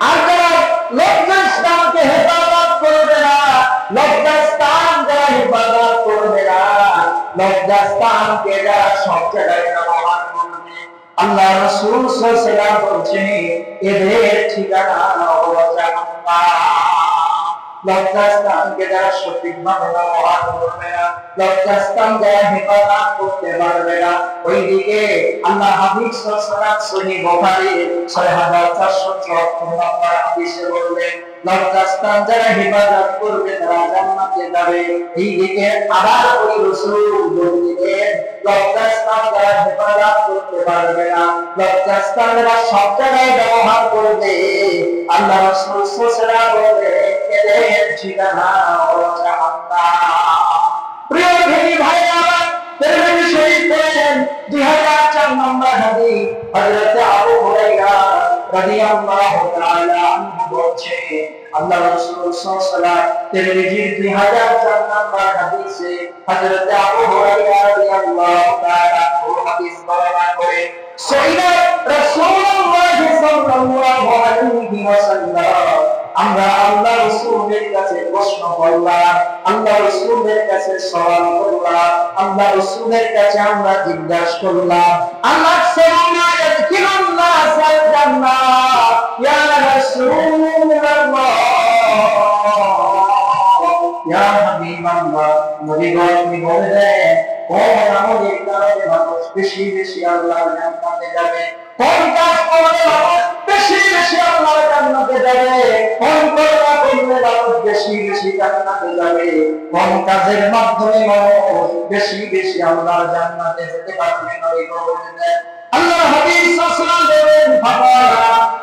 আর যারা লজ্জাস্থানকে হেফাজত করবে না লজ্জাস্থান যারা হেফাজত করবে না লজ্জাস্থানকে যারা সব জায়গায় ব্যবহার করবে আল্লাহ রসুল সাল্লাল্লাহু বলছেন এদের ঠিকানা হলো জাহান্নাম লজ্জাস্থানকে ব্যবহার করবে না লজ্জাস্থান যারা হেফাজত করতে পারবে না, ওইদিকে আল্লাহ হাবিব সাল্লাল্লাহু সহি বুখারী 6474 নম্বর হাদিসে বললেন, লজ্জাস্থান যারা হেফাজত করবে তারা সব জায়গায় করবে আল্লাহ রাসূল সাল্লাল্লাহু বললেন এদের ঠিকানা হলো জাহান্নাম প্রিয় ভেরি ভাই আমার তিরমিজি শরীফ করেছেন 2004 নম্বর হাদিস হযরত আবু হুরায়রা রাদিয়াল্লাহু তাআলা আনহু বলছে আল্লাহ রাসূল সাল্লাল্লাহু আলাইহি ওয়াসাল্লাম তিরমিজির 2004 নম্বর হাদিসে হযরত আবু হুরায়রা রাদিয়াল্লাহু তাআলা আনহু হাদিস বর্ণনা করে সাইয়্যিদ রাসূলুল্লাহ সাল্লাল্লাহু আলাইহি ওয়াসাল্লাম আমরা আল্লাহ রসুলের কাছে প্রশ্ন করলাম, আল্লাহ রসুলের কাছে সওয়াল করলাম, আল্লাহ রসুলের কাছে আমরা জিজ্ঞাসা করলাম আল্লাহ সাল্লাল্লাহু আলাইহি ওয়াসাল্লাম ইয়া রাসূলুল্লাহ। ইয়া হাবিবাল্লাহ। কোন আমলের কারণে মানুষ বেশি বেশি আল্লাহর যাবে। কোন কাজ করলে জান্নাতে যাবে কোন কাজের মাধ্যমে বেশি বেশি আল্লাহর জান্নাতে যেতে পারবে নবী বলে দেন আল্লাহ হাবিব সাল্লাল্লাহু বলেন বাবা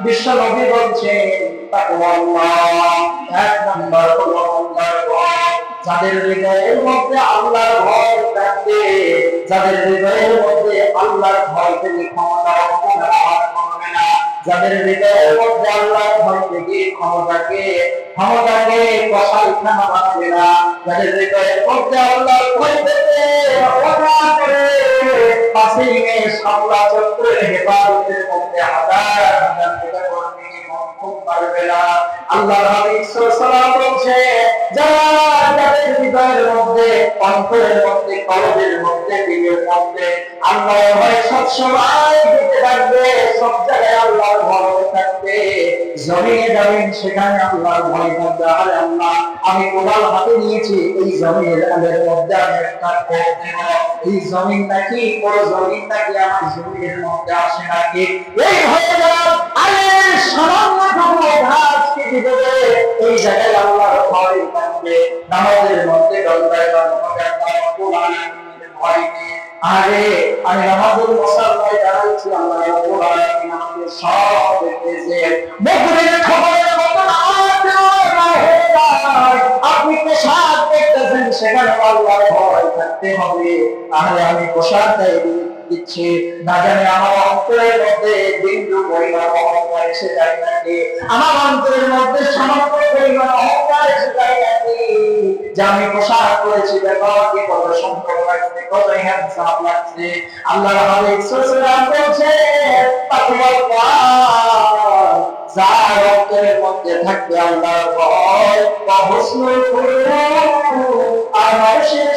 বিশ্ব নবী বলছেন, তাকওয়াল্লাহ, এক নম্বর হলো আল্লাহর ভয় যাদের হৃদয়ের মধ্যে আল্লাহর ভয় থাকবে, যাদের হৃদয়ের মধ্যে আল্লাহর ভয় থেকে ক্ষমতা অপব্যবহার করবে না, যাদের হৃদয়ের মধ্যে আল্লাহর ভয় থেকে ক্ষমতাকে ক্ষমতাকে কষাই খানা বাঁধবে না। যাদের হৃদয়ের মধ্যে আল্লাহর ভয় থেকে অপরাধ করে। পাশেই মে সামলা চক্রের হেফাজতের মধ্যে হাজার হাজার টাকা কর্মীকে মহকুম পারবে না। আল্লাহ সব সময় দিতে থাকবে, সব জমিনে যাবেন, সেখানে আল্লাহর ভয় থাকবে আরে আল্লাহ, আমি কোদাল হাতে নিয়েছি, এই জমিনের আলের মধ্যে আমি একটা এই জমিন নাকি বড় জমিন নাকি আমার জমিনের মধ্যে আসে নাকি? এই ভয়ে যারা আরে সামান্য টুকরো ঘাস কেটে এই জায়গায় আল্লাহর ভয় থাকবে। নামাজের মধ্যে আল্লাহ কোরআন ভয় নেই। আরে, আমি নামাজের মশাল্লায় দাঁড়াচ্ছি আল্লাহ রাব্বুল আমাকে সব দেখতেছে থাকতে হবে। তাহলে আমি পোশাক দেয় দিচ্ছি। না জানি আমার অন্তরের মধ্যে বিন্দু পরিমাণ অহংকার এসে যায় নাকি? আমার অন্তরের মধ্যে সামান্য পরিমাণ অহংকার এসে যায় নাকি? যে আমি পোশাক করেছি ব্যাপারকে কত সুন্দর লাগছে কত হ্যান্ডসাম লাগছে। আল্লাহ সাল্লাল্লাহু বলছে তাকওয়াল্লাহ যার অন্তরের মধ্যে থাকবে আল্লাহর ভয়। বা হুসনুল আর মানুষের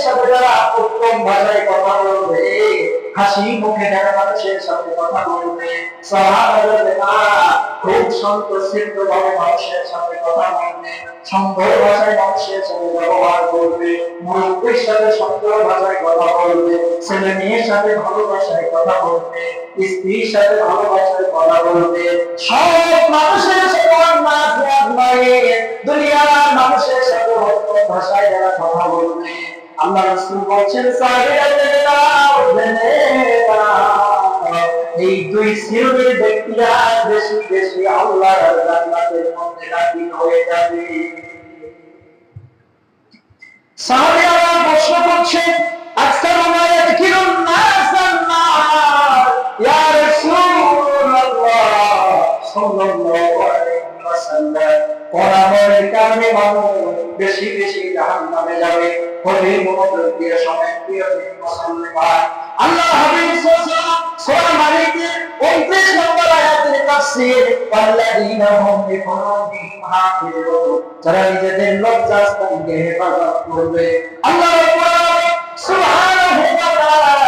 উত্তম ভাষায় কথা বলবে। হাসি মুখে যারা মানুষের সাথে কথা বলবে। সাহাবারা খুব সন্তোষিত ভাবে মানুষের সাথে কথা বলবে। সুন্দর ভাষায় মানুষের সাথে ব্যবহার করবে। মুরব্বীর সাথে সুন্দর ভাষায় কথা বলবে। ছেলে মেয়ের সাথে ভালো ভাষায় কথা বলবে। স্ত্রীর সাথে ভালো ভাষায় কথা বলবে। সব মানুষের সাথে দুনিয়ার মানুষের সাথে ভাষায় যারা কথা বলবে। আল্লাহ রাসূল বলছেন এই দুই শ্রেণির ব্যক্তিরা বেশি বেশি আল্লাহর জান্নাতের মধ্যে দাখিল হয়ে যাবে। সাহাবীরা প্রশ্ন করছেন আকসার মা ইয়াদখিলুন নাস ইয়া রাসূলুল্লাহ সাল্লাল্লাহু আলাইহি ওয়াসাল্লাম কারণে মানুষ বেশি বেশি জাহান্নামে যাবে। হলে মনোযোগ দিয়ে সময় প্রিয় মুসলমান আল্লাহ হাবিব সাল্লাল্লাহু সূরা মালিকের 29 নম্বর আয়াতের তাফসীর ওয়াল্লাযীনা হুম হাফিজুন যারা নিজেদের লজ্জাস্থানকে হেফাজত করবে। আল্লাহ রাব্বুল আলামিন সুবহানাহু ওয়া তাআলা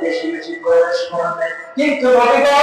বেশি বেশি করবে। কিন্তু আমাদের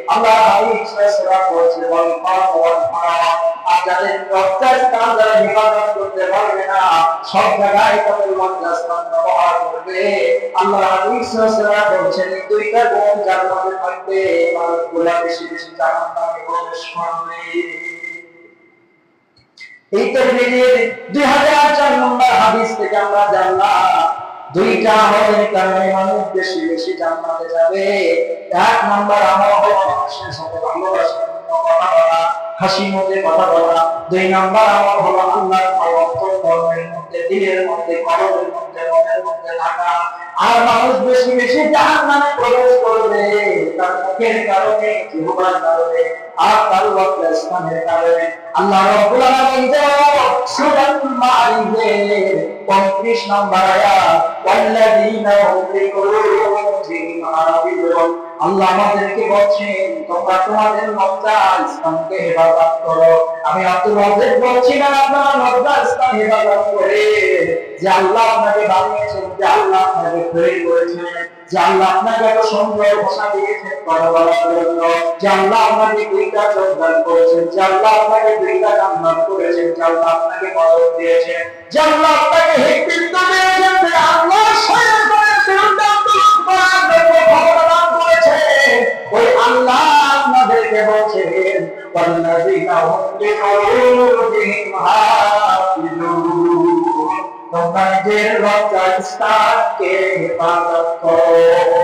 দুইটা এই নম্বর আমরা জানলাম, দুইটা কারণে মানুষ বেশি বেশি জান্নাতে যাবে। এক নম্বর হলো মানুষের সাথে ভালোবাসা হাসি মুখে কথা বলা দুই নম্বর আমল হলো আল্লাহর ভয় কর্মের মধ্যে দিলের মধ্যে কলমের মধ্যে মনের মধ্যে থাকা আর মানুষ বেশি বেশি জাহান্নামে প্রবেশ করবে তার মুখের কারণে জিহ্বার কারণে আর তার লজ্জাস্থানের কারণে আল্লাহ রাব্বুল আলামিন যে সূরা মাইদের 35 নম্বর আয়াত, ওয়াল্লাযীনা হুম লিকুরুজিহিম হাফিজুন আল্লাহ আমাদেরকে বলছেন, তোমরা তোমাদের লজ্জা স্থানকে হেফাজত করো। আমি আব্দুল রাজ্জাক বলছি, না, আপনারা লজ্জা স্থান হেফাজত করে যে আল্লাহ আপনাকে বানিয়েছেন, যে আল্লাহ আপনাকে তৈরি করেছেন, যে আল্লাহ আপনাকে এত সুন্দর ভাষা দিয়েছেন জন্য, যে আল্লাহ আপনাকে দুইটা চোখ দান করেছেন, যে আল্লাহ আপনাকে দুইটা কান করেছেন, যে আল্লাহ আপনাকে মদত দিয়েছেন, যে আল্লাহ আপনাকে দিয়েছেন আল্লাহ والذين هم لفروجهم حافظون তোমরা নিজের লজ্জা স্থানকে হেফাজত করো